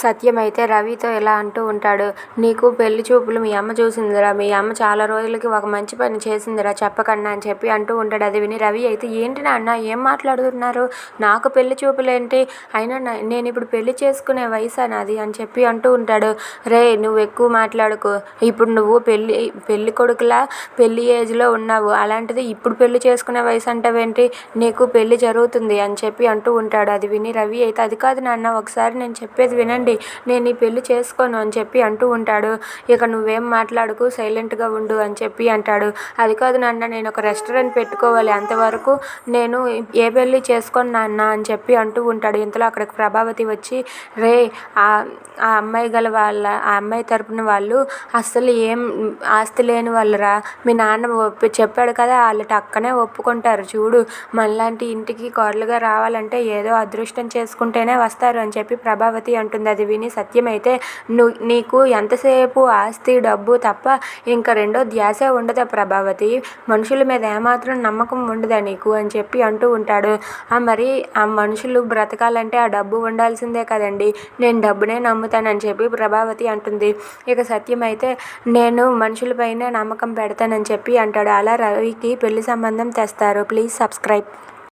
సత్యం అయితే రవితో ఇలా అంటూ ఉంటాడు. నీకు పెళ్ళి చూపులు మీ అమ్మ చూసిందిరా. మీ అమ్మ చాలా రోజులకి ఒక మంచి పని చేసిందిరా. చెప్పకన్నా అని చెప్పి అంటూ ఉంటాడు. అది విని రవి అయితే ఏంటి నాన్న ఏం మాట్లాడుతున్నారు? నాకు పెళ్ళి చూపులేంటి? అయినా నా- నేను ఇప్పుడు పెళ్ళి చేసుకునే వయసు నాది? అని చెప్పి అంటూ ఉంటాడు. రే నువ్వు ఎక్కువ మాట్లాడుకో. ఇప్పుడు నువ్వు పెళ్ళి పెళ్ళి కొడుకులా పెళ్ళి ఏజ్లో ఉన్నావు. అలాంటిది ఇప్పుడు పెళ్ళి చేసుకునే వయసు అంటావేంటి నీకు పెళ్ళి జరుగుతుంది అని చెప్పి అంటూ ఉంటాడు. అది విని రవి అయితే అది కాదు నాన్న ఒకసారి నేను చెప్పేది వినండి. నేను ఈ పెళ్ళి చేసుకోను అని చెప్పి అంటూ ఉంటాడు. ఇక నువ్వేం మాట్లాడుకు సైలెంట్గా ఉండు అని చెప్పి అంటాడు. అది కాదు నాన్న నేను ఒక రెస్టారెంట్ పెట్టుకోవాలి. అంతవరకు నేను ఏ పెళ్ళి చేసుకోను నాన్న అని చెప్పి అంటూ ఉంటాడు. ఇంతలో అక్కడికి ప్రభావతి వచ్చి రే ఆ అమ్మాయి గల వాళ్ళ ఆ అమ్మాయి తరపున వాళ్ళు అస్సలు ఏం ఆస్తి లేని వాళ్ళరా. మీ నాన్న ఒప్పి చెప్పాడు కదా వాళ్ళు టక్కనే ఒప్పుకుంటారు. చూడు మనలాంటి ఇంటికి కోడలుగా రావాలంటే ఏదో అదృష్టం చేసుకుంటేనే వస్తారు అని చెప్పి ప్రభావతి అంటుంది. అది విని సత్యం అయితే నువ్వు నీకు ఎంతసేపు ఆస్తి డబ్బు తప్ప ఇంకా రెండో ధ్యాసే ఉండదా ప్రభావతి? మనుషుల మీద ఏమాత్రం నమ్మకం ఉండదా నీకు? అని చెప్పి అంటూ ఉంటాడు. "ఆ, మరి ఆ మనుషులు బ్రతకాలంటే ఆ డబ్బు ఉండాల్సిందే కదండి. నేను డబ్బునే నమ్ముతానని చెప్పి ప్రభావతి అంటుంది. ఇక సత్యం అయితే నేను మనుషులపైనే నమ్మకం పెడతానని చెప్పి అంటాడు. అలా రవికి పెళ్ళి సంబంధం తెస్తారు. Please subscribe.